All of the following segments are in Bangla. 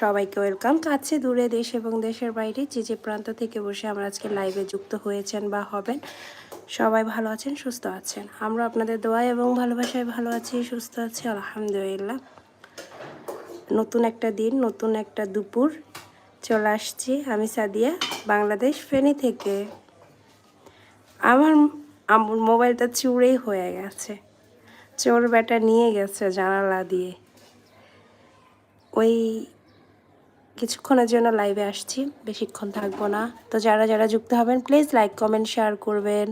সবাইকে ওয়েলকাম। কাছে, দূরে, দেশ এবং দেশের বাইরে যে যে প্রান্ত থেকে বসে আমরা আজকে লাইভে যুক্ত হয়েছেন বা হবেন, সবাই ভালো আছেন, সুস্থ আছেন। আমরা আপনাদের দোয়া এবং ভালোবাসায় ভালো আছি, সুস্থ আছি, আলহামদুলিল্লাহ। নতুন একটা দিন, নতুন একটা দুপুর চলে আসছি। আমি সাদিয়া, বাংলাদেশ ফেনী থেকে। আমার আমার মোবাইলটা চুরেই হয়ে গেছে। চোর ব্যাটা নিয়ে গেছে জানালা দিয়ে। ওই কিছুক্ষণের জন্য লাইভে আসছি, বেশিক্ষণ থাকব না। তো যারা যারা যুক্ত হবেন প্লিজ লাইক কমেন্ট শেয়ার করবেন।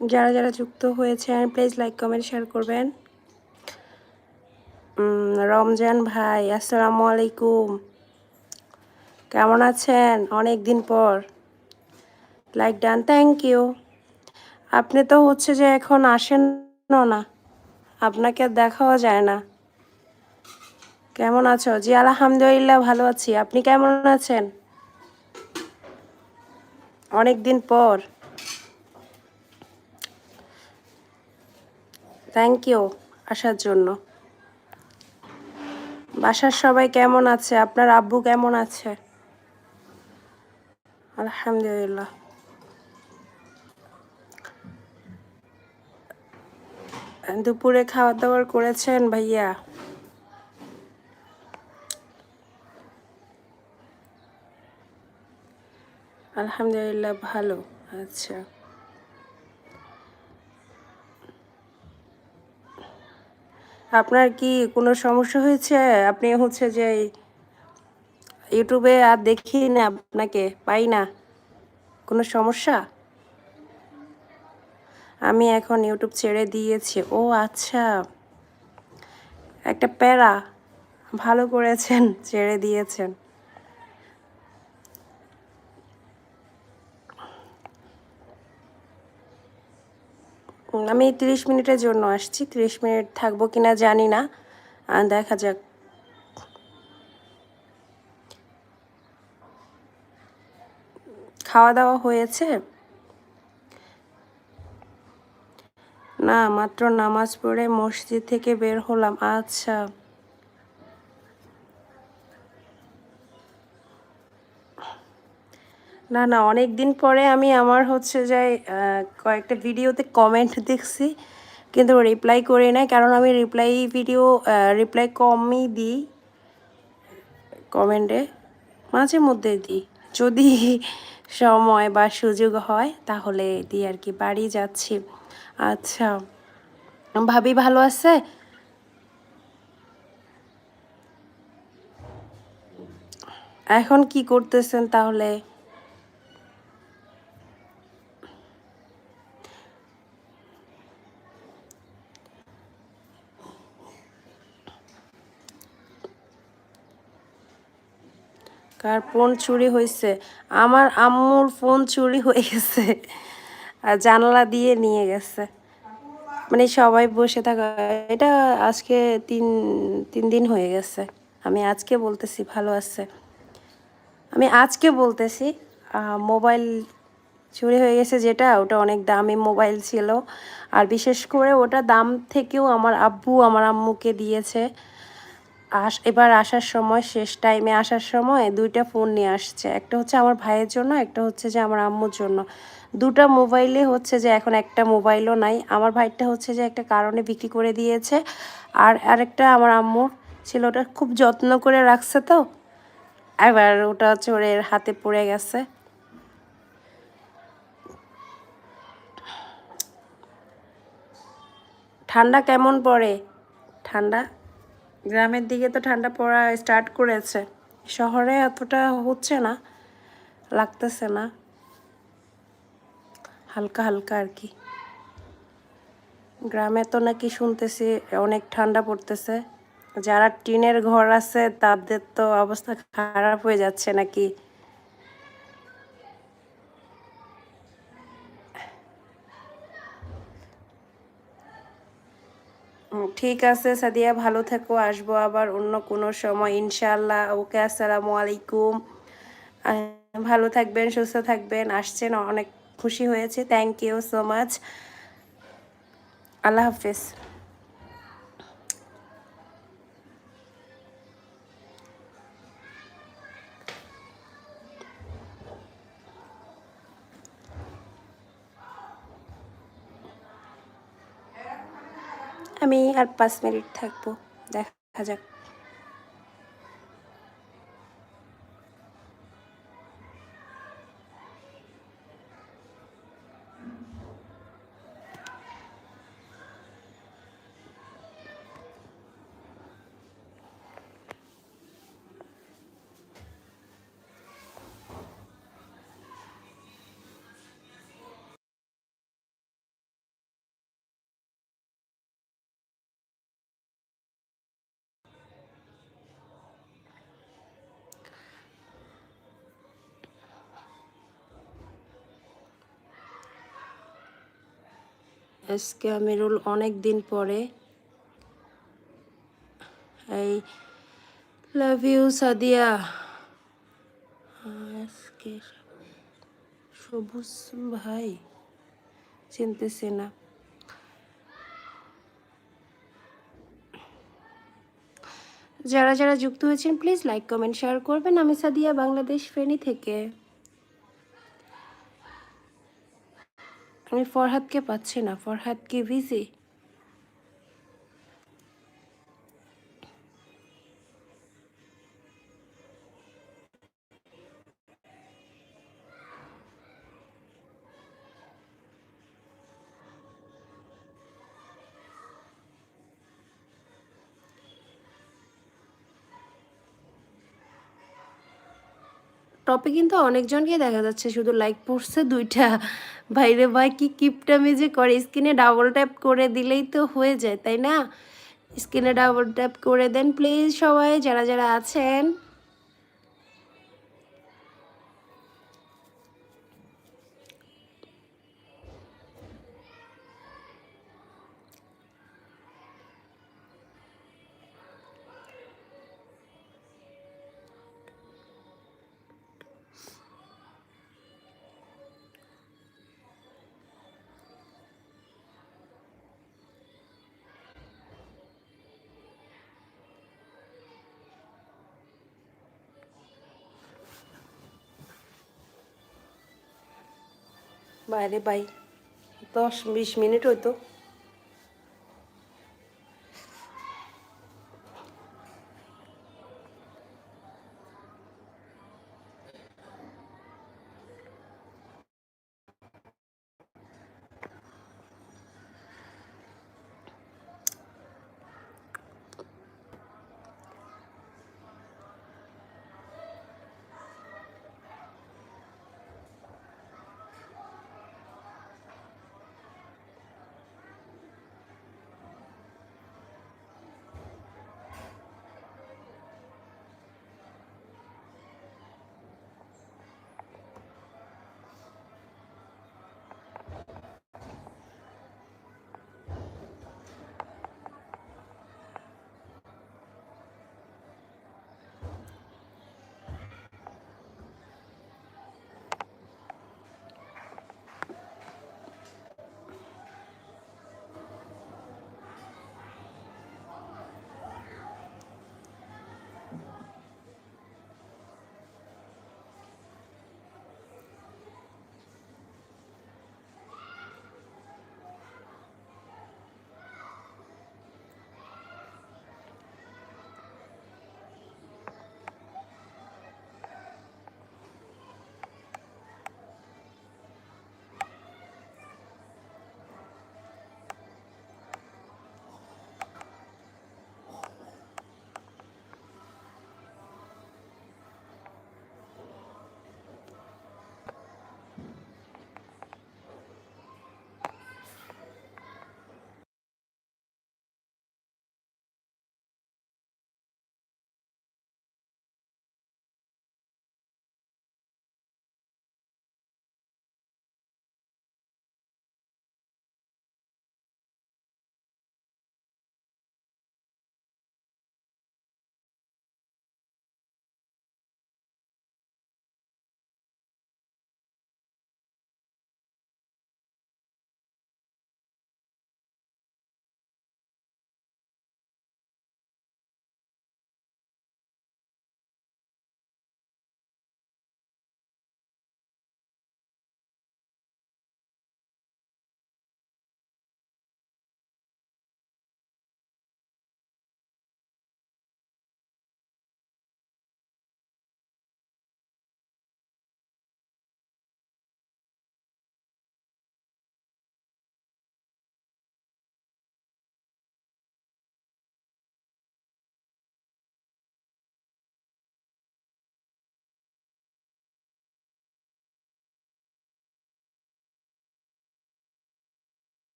যারা যারা যুক্ত হয়েছেন প্লিজ লাইক কমেন্ট শেয়ার করবেন। রমজান ভাই আসসালামু আলাইকুম কেমন আছেন? অনেক দিন পর। লাইক ডান থ্যাংক ইউ আপনি তো হচ্ছে যে এখন আসেন না। আপনাকে দেখাও যায় না। কেমন আছো? জি, আলহামদুলিল্লাহ, ভালো আছি। আপনি কেমন আছেন? অনেক দিন পর। থ্যাংক ইউ আসার জন্য। বাসার সবাই কেমন আছে? আপনার আব্বু কেমন আছে? আলহামদুলিল্লাহ। দুপুরে খাওয়া দাওয়া করেছেন ভাইয়া? আলহামদুলিল্লাহ ভালো আচ্ছা। আপনার কি কোনো সমস্যা হয়েছে? আপনি হচ্ছে যে ইউটিউবে আর দেখি না আপনাকে, পাই না? কোনো সমস্যা? আমি এখন ইউটিউব ছেড়ে দিয়েছি। ও আচ্ছা। একটা প্যারা ভালো করেছেন, ছেড়ে দিয়েছেন। আমি তিরিশ মিনিটের জন্য আসছি। তিরিশ মিনিট থাকব কিনা জানি না। দেখা যাক। খাওয়া দাওয়া হয়েছে? না, মাত্র নামাজ পড়ে মসজিদ থেকে বের হলাম। আচ্ছা। না না অনেক দিন পরে আমি আমার হচ্ছে যে কয়েকটা ভিডিওতে কমেন্ট দেখছি, কিন্তু রিপ্লাই করি না কারণ আমি রিপ্লাই ভিডিও রিপ্লাই কমই দিই কমেন্টে মাঝে মধ্যে দিই। যদি সময় বা সুযোগ হয়, তাহলে দিই আর কি, বাড়ি যাচ্ছি। আচ্ছা ভাবি ভালো আছে? এখন কি করতেছেন তাহলে? কার ফোন চুরি হয়েছে আমার আম্মুর ফোন চুরি হয়ে গেছে। আর জানালা দিয়ে নিয়ে গেছে। মানে সবাই বসে থাকা। এটা আজকে তিন তিন দিন হয়ে গেছে। আমি আজকে বলতেছি, ভালো আছে। আমি আজকে বলতেছি মোবাইল চুরি হয়ে গেছে যেটা, ওটা অনেক দামি মোবাইল ছিল। আর বিশেষ করে ওটা দাম থেকেও আমার আব্বু আমার আম্মুকে দিয়েছে। আস, এবার আসার সময়, শেষ টাইমে আসার সময় দুইটা ফোন নিয়ে আসছে। একটা হচ্ছে আমার ভাইয়ের জন্য, একটা হচ্ছে যে আমার আম্মুর জন্য। দুটা মোবাইলে হচ্ছে যে এখন একটা মোবাইলও নাই। আমার ভাইটা হচ্ছে যে একটা কারণে বিক্রি করে দিয়েছে। আর আরেকটা আমার আম্মুর ছিল, ওটা খুব যত্ন করে রাখছে তো। এবার ওটা চোরের হাতে পড়ে গেছে। ঠান্ডা কেমন পড়ে? ঠান্ডা? গ্রামের দিকে তো ঠান্ডা পড়া স্টার্ট করেছে। শহরে এতটা হচ্ছে না, লাগতেছে না। হালকা হালকা আর কি। গ্রামে তো নাকি শুনতেছি অনেক ঠান্ডা পড়তেছে। যারা টিনের ঘর আছে তাদের তো অবস্থা খারাপ হয়ে যাচ্ছে নাকি? ঠিক আছে সাদিয়া, ভালো থেকো। আসব আবার অন্য কোনো সময় ইনশাল্লাহ ওকে, আসসালামু আলাইকুম। ভালো থাকবেন, সুস্থ থাকবেন। আসছেন, অনেক খুশি হয়েছে। থ্যাংক ইউ সো মাচ আল্লাহ হাফেজ। আমি আর পাঁচ মিনিট থাকব। দেখা যাক। আজকে আমিরুল অনেক দিন পরে। এই লাভ ইউ, সাদিয়া। আজকে সবুজ ভাই চিনতেছে না। যারা যারা যুক্ত হয়েছেন প্লিজ লাইক কমেন্ট শেয়ার করবেন। আমি সাদিয়া, বাংলাদেশ ফেনী থেকে। আমি ফরহাদকে পাচ্ছি না। ফরহাদ কি বিজি? টপে কিন্তু অনেকজনকে দেখা যাচ্ছে, শুধু লাইক পড়ছে দুইটা। বাইরে ভাই, কি কিপটামি যে করে? স্ক্রিনে ডাবল ট্যাপ করে দিলেই তো হয়ে যায়, তাই না? স্ক্রিনে ডাবল ট্যাপ করে দেন প্লিজ সবাই, যারা যারা আছেন। বাইরে বাই। দশ বিশ মিনিট হইতো।